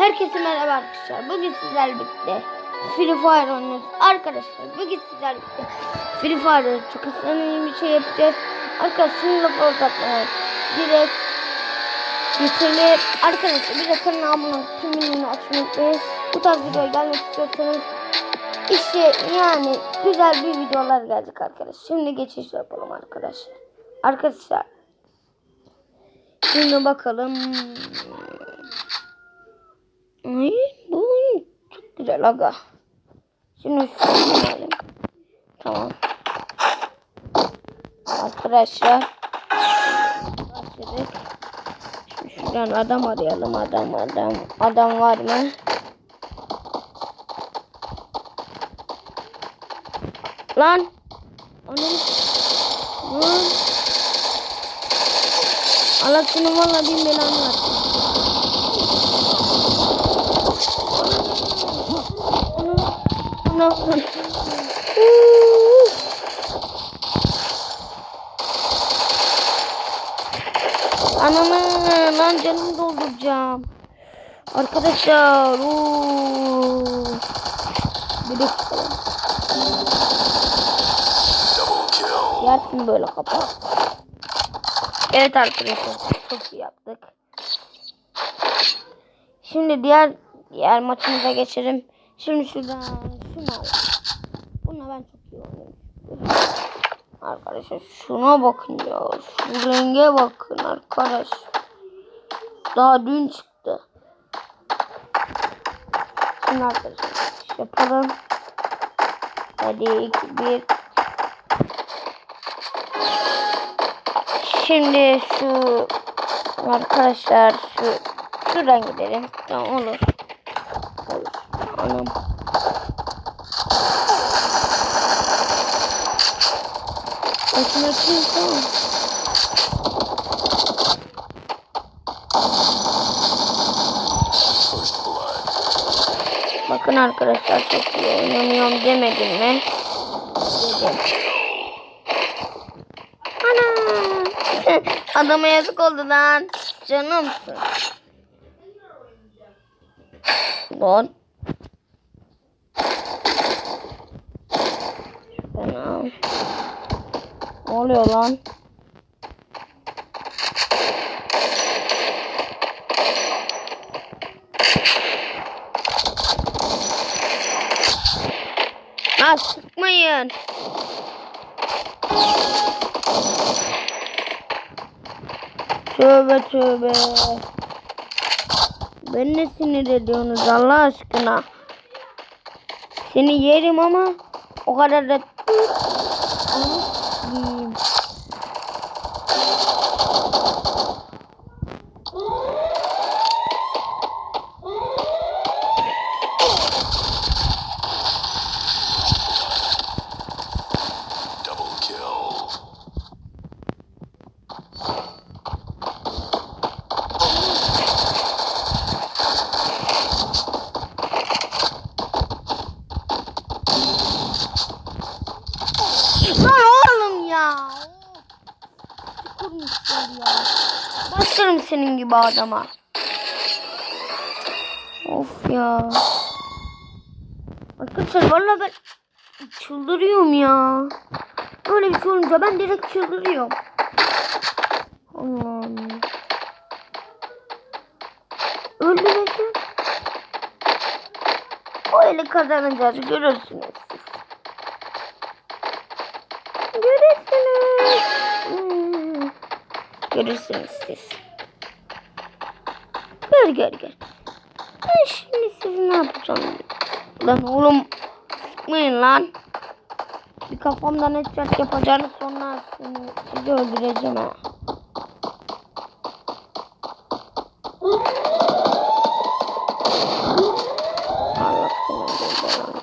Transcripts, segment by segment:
Herkese merhaba arkadaşlar. Bugün sizlerle birlikte Free Fire oynuyoruz. Arkadaşlar bugün sizlerle birlikte Free Fire'da çok hızlı bir şey yapacağız. Arkadaşlar lafı uzatmadan direkt geçelim. Arkadaşlar bir de kanala abone olup tüm bildirimleri açmayı unutmayın. Bu tarz videoya gelmek istiyorsanız işte yani güzel bir videolar gelecek arkadaşlar. Şimdi geçiş yapalım arkadaşlar. Arkadaşlar Şimdi bakalım. Güzel aga. Şimdi alayım. Tamam. Arkadaşlar. Başladık. Şimdi şuradan adam arayalım. Adam adam. Adam var mı? Lan. Onun. Lan. Allah seni valla bin belanı versin. Ana, ana. Ananı lan canımı dolduracağım. Arkadaşlar. Oo. Bir dakika. Yersin böyle kapat. Evet arkadaşlar çok iyi yaptık. Şimdi diğer diğer maçımıza geçelim. Şimdi şuradan şunu al. Buna ben çok iyi oynuyorum. Arkadaşlar şuna bakın ya. Şu renge bakın arkadaş. Daha dün çıktı. Şimdi arkadaşlar yapalım. Hadi 2 1 Şimdi şu arkadaşlar şu şuradan gidelim. Tamam olur. Olur. Anam. Açın açın tamam. Bakın arkadaşlar çok iyi oynamıyorum demedim mi? Dedim. Ana. Adama yazık oldu lan. Canımsın. Lan. Fena. Ne oluyor lan? Lan sıkmayın. Tövbe tövbe. Ben ne sinir ediyorsunuz Allah aşkına? Seni yerim ama o kadar da. Double kill. Lan oğlum ya. Kurmuşlar ya. Başlarım senin gibi adama. Of ya. Arkadaşlar valla ben çıldırıyorum ya. Böyle bir şey olunca ben direkt çıldırıyorum. Allah'ım. Öldüreceğim. O eli kazanacağız görürsünüz. Görürsünüz. Hmm. Görürsünüz siz. Gör gör gör. Ben şimdi sizi ne yapacağım? Lan oğlum sıkmayın lan. Bir kafamdan headshot yapacağını sonra sizi öldüreceğim ha. Allah.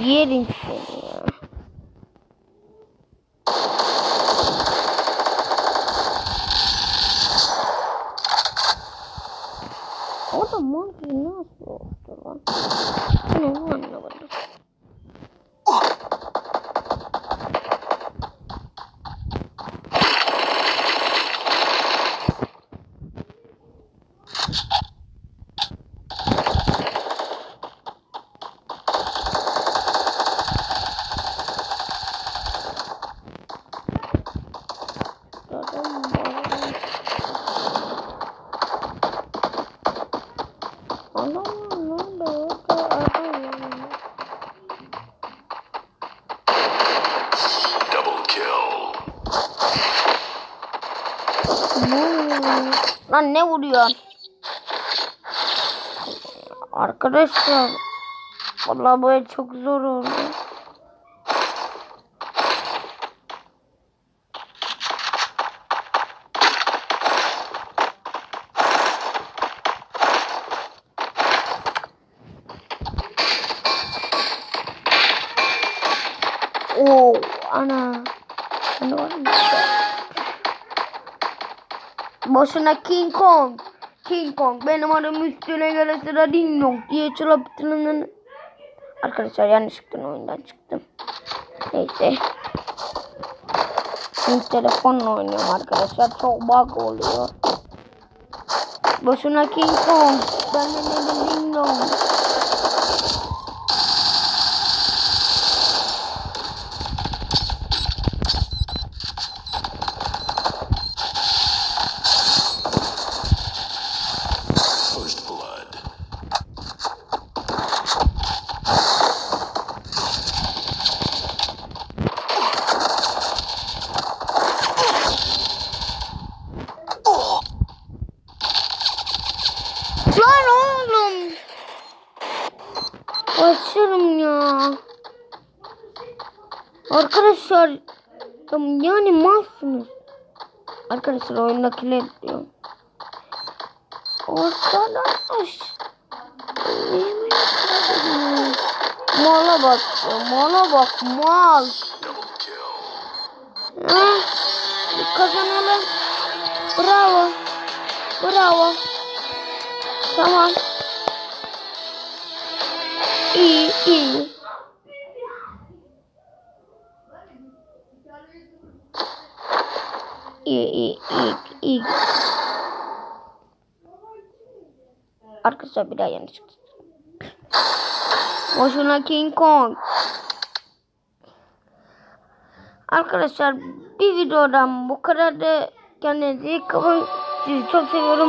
Yerim seni ya. O da monty nasıl oldu lan? Ne anlamadım. Ana ne oldu? Lan ne vuruyor? Arkadaşlar Vallahi böyle çok zor oldu. Oo, ana. Ne mı? Boşuna King Kong. King Kong benim adım üstüne göre sıra ding dong diye çıraptığının. Arkadaşlar yanlışlıkla oyundan çıktım. Neyse. Şimdi telefonla oynuyorum arkadaşlar. Çok bug oluyor. Boşuna King Kong. Benim adım ding dong. Lan oğlum. Açarım ya. Arkadaşlar yani malsınız. Arkadaşlar oyundakiler diyor. Arkadaş. Mala bak mala bak mal. Ha? Kazanalım. Bravo. Bravo. Tamam. İyi, iyi. İyi, iyi, iyi, iyi. Arkadaşlar bir daha yanlış çıktı. Boşuna King Kong. Arkadaşlar bir videodan bu kadar da kendinize iyi bakın. Sizi çok seviyorum.